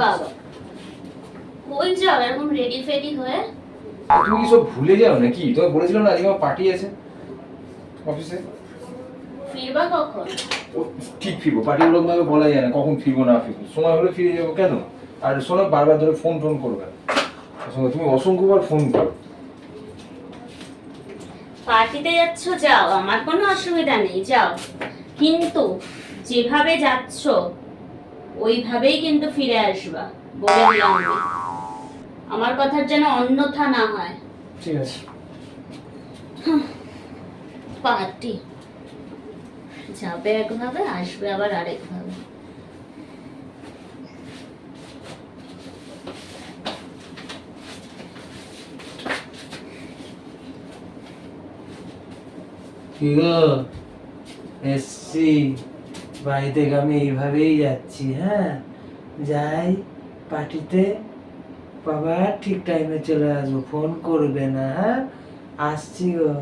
বাবা কই যাও এরকম রেডি ফেডি হয়ে। তুমি কি সব ভুলে যাও নাকি? তোমাকে বলেছিলাম না আজকে আমার পার্টি আছে। অফিসে? ফিরবা কখন? ঠিক ফিরবো পার্টি ওরকম ভাবে বলা যায় না কখন ফিরবো না ফিরবো। সময় হলে ফিরে যাব কেন? আর শোনো বারবার ধরে ফোন টোন করবে শোনো, তুমি অসংখ্যবার ফোন করো। পার্টিতে যাচ্ছ যাও আমার কোনো অসুবিধা নেই যাও। কিন্তু যেভাবে যাচ্ছ ওইভাবেই কিন্তু ফিরে আসবা বলে দিলাম আমার কথার যেন অন্যথা না হয়। ঠিক আছে। পার্টি। যাবে একভাবে আসবে আবার আরেকভাবে। কি গো? এসছি। বাড়িতে আমি এইভাবেই যাচ্ছি হ্যাঁ? যাই, পার্টিতে বাবা ঠিক টাইমে চলে আসব ফোন করবে না হ্যাঁ? আসছি গো।